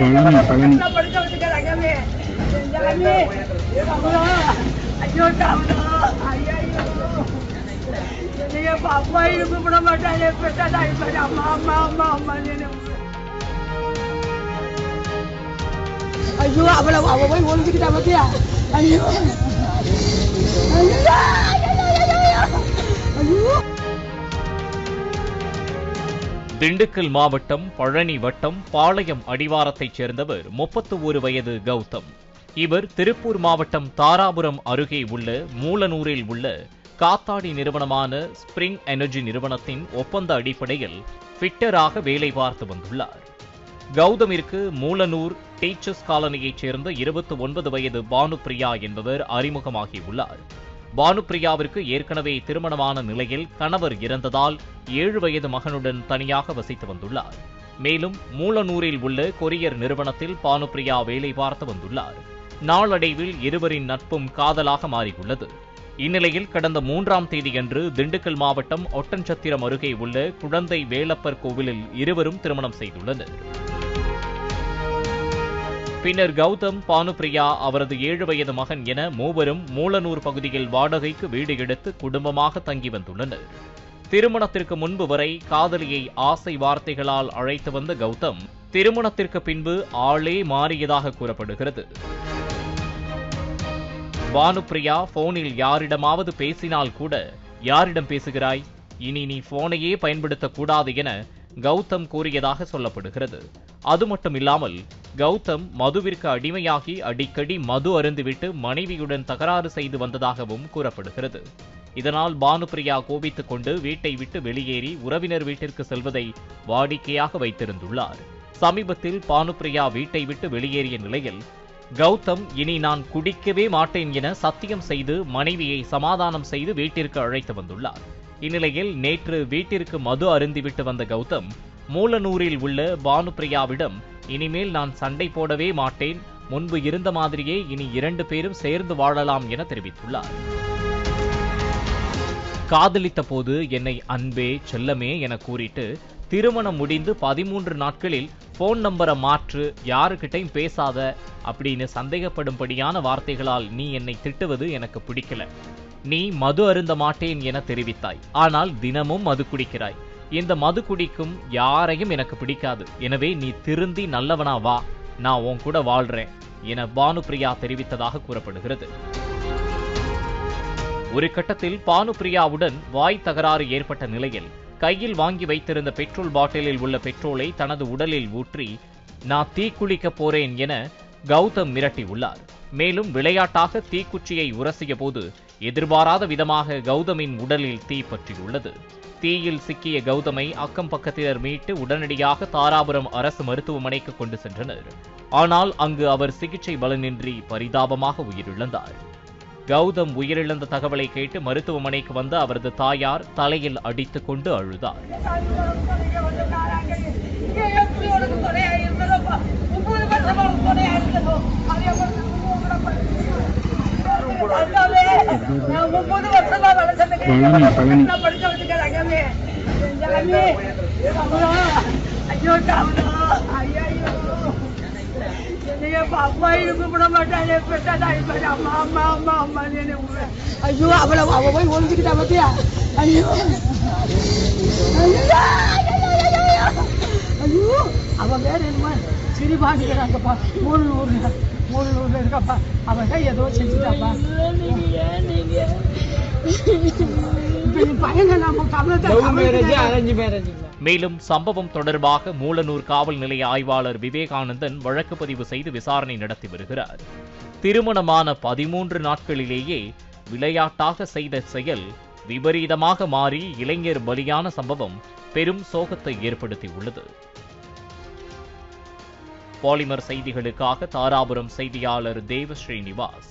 பழனி பழனி படிக்க வச்சுக்கிறாங்க சாமி கமலம் ஐயோ கமலம் ஐயோ என்னைய அப்பா இது கூப்பிட மாட்டாங்க பெற்றா அம்மா அம்மா அம்மா அம்மா ஐயோ அவளை அவ போய் ஒழிஞ்சுக்கிட்டா பத்தியா ஐயோ ஐயோ ஐயோ திண்டுக்கல் மாவட்டம் பழனி வட்டம் பாளையம் அடிவாரத்தைச் சேர்ந்தவர் முப்பத்து ஒரு வயது கௌதம். இவர் திருப்பூர் மாவட்டம் தாராபுரம் அருகே உள்ள மூலனூரில் உள்ள காத்தாடி நிறுவனமான ஸ்பிரிங் எனர்ஜி நிறுவனத்தின் ஒப்பந்த அடிப்படையில் ஃபிட்டராக வேலை பார்த்து வந்துள்ளார். கௌதமிற்கு மூலனூர் டீச்சர்ஸ் காலனியைச் சேர்ந்த இருபத்தி ஒன்பது வயது பானுப்பிரியா என்பவர் அறிமுகமாகியுள்ளார். பானுப்பிரியாவிற்கு ஏற்கனவே திருமணமான நிலையில் கணவர் இறந்ததால் ஏழு வயது மகனுடன் தனியாக வசித்து வந்துள்ளார். மேலும் மூலனூரில் உள்ள கொரியர் நிறுவனத்தில் பானுப்பிரியா வேலை பார்த்து வந்துள்ளார். நாளடைவில் இருவரின் நட்பும் காதலாக மாறியுள்ளது. இந்நிலையில் கடந்த மூன்றாம் தேதியன்று திண்டுக்கல் மாவட்டம் ஒட்டன்சத்திரம் அருகே உள்ள குழந்தை வேலப்பர் கோவிலில் இருவரும் திருமணம் செய்துள்ளனர். பின்னர் கௌதம் பானுப்ரியா அவரது ஏழு வயது மகன் என மூவரும் மூலனூர் பகுதியில் வாடகைக்கு வீடு எடுத்து குடும்பமாக தங்கி வந்துள்ளனர். திருமணத்திற்கு முன்பு வரை காதலியை ஆசை வார்த்தைகளால் அழைத்து வந்த கௌதம் திருமணத்திற்கு பின்பு ஆளே மாறியதாக கூறப்படுகிறது. பானுப்ரியா போனில் யாரிடமாவது பேசினால் கூட யாரிடம் பேசுகிறாய்? இனி நீ போனையே பயன்படுத்தக் கூடாது என கௌதம் கூறியதாக சொல்லப்படுகிறது. அது மட்டுமில்லாமல் கௌதம் மதுவிற்கு அடிமையாகி அடிக்கடி மது அருந்துவிட்டு மனைவியுடன் தகராறு செய்து வந்ததாகவும் கூறப்படுகிறது. இதனால் பானுப்பிரியா கோபித்துக் கொண்டு வீட்டை விட்டு வெளியேறி உறவினர் வீட்டிற்கு செல்வதை வாடிக்கையாக வைத்திருந்துள்ளார். சமீபத்தில் பானுப்பிரியா வீட்டை விட்டு வெளியேறிய நிலையில் கௌதம் இனி நான் குடிக்கவே மாட்டேன் என சத்தியம் செய்து மனைவியை சமாதானம் செய்து வீட்டிற்கு அழைத்து வந்துள்ளார். இந்நிலையில் நேற்று வீட்டிற்கு மது அருந்திவிட்டு வந்த கௌதம் மூலனூரில் உள்ள பானுப்பிரியாவிடம் இனிமேல் நான் சண்டை போடவே மாட்டேன். முன்பு இருந்த மாதிரியே இனி இரண்டு பேரும் சேர்ந்து வாழலாம் என தெரிவித்துள்ளார். காதலித்த போது என்னை அன்பே செல்லமே என கூறிட்டு திருமணம் முடிந்து பதிமூன்று நாட்களில் போன் நம்பரை மாற்று யாருக்கிட்டையும் பேசாத அப்படின்னு சந்தேகப்படும்படியான வார்த்தைகளால் நீ என்னை திட்டுவது எனக்கு பிடிக்கல. நீ மது அருந்த மாட்டேன் என தெரிவித்தாய். ஆனால் தினமும் மது குடிக்கிறாய். இந்த மது குடிக்கும் யாரையும் எனக்கு பிடிக்காது. எனவே நீ திருந்தி நல்லவனா வா. நான் உன் கூட வாழ்றேன் என பானுப்பிரியா தெரிவித்ததாக கூறப்படுகிறது. ஒரு கட்டத்தில் பானுபிரியாவுடன் வாய் தகராறு ஏற்பட்ட நிலையில் கையில் வாங்கி வைத்திருந்த பெட்ரோல் பாட்டிலில் உள்ள பெட்ரோலை தனது உடலில் ஊற்றி நான் தீக்குளிக்கப் போறேன் என கௌதம் மிரட்டியுள்ளார். மேலும் விளையாட்டாக தீக்குச்சியை உரசிய போது எதிர்பாராத விதமாக கௌதமின் உடலில் தீ பற்றியுள்ளது. தீயில் சிக்கிய கௌதமை அக்கம் பக்கத்தினர் மீட்டு உடனடியாக தாராபுரம் அரசு மருத்துவமனைக்கு கொண்டு சென்றனர். ஆனால் அங்கு அவர் சிகிச்சை பலனின்றி பரிதாபமாக உயிரிழந்தார். கௌதம் உயிரிழந்த தகவலை கேட்டு மருத்துவமனைக்கு வந்த அவரது தாயார் தலையில் அடித்துக்கொண்டு அழுதார். ஐயோ என்னைய அப்பா கூப்பிட மாட்டாங்க பெற்றா அம்மா அம்மா அம்மா அம்மா ஐயோ அவளை அவ போய் ஒழிஞ்சுக்கிட்டா பத்தியா? ஐயோ. ஐயோ ஐயோ அவன் பேர் என்னமா சிரிபாண்டிக்கிறாங்கப்பா மூணு நூறுல மூணு நூறுல இருக்கப்பா. அவன் தான் ஏதோ செஞ்சுட்டாப்பா. மேலும் சம்பவம் தொடர்பாக மூலனூர் காவல் நிலைய ஆய்வாளர் விவேகானந்தன் வழக்கு பதிவு செய்து விசாரணை நடத்தி வருகிறார். திருமணமான பதிமூன்று நாட்களிலேயே விளையாட்டாக செய்த செயல் விபரீதமாக மாறி இளைஞர் பலியான சம்பவம் பெரும் சோகத்தை ஏற்படுத்தியுள்ளது. பாலிமர் செய்திகளுக்காக தாராபுரம் செய்தியாளர் தேவ ஸ்ரீனிவாஸ்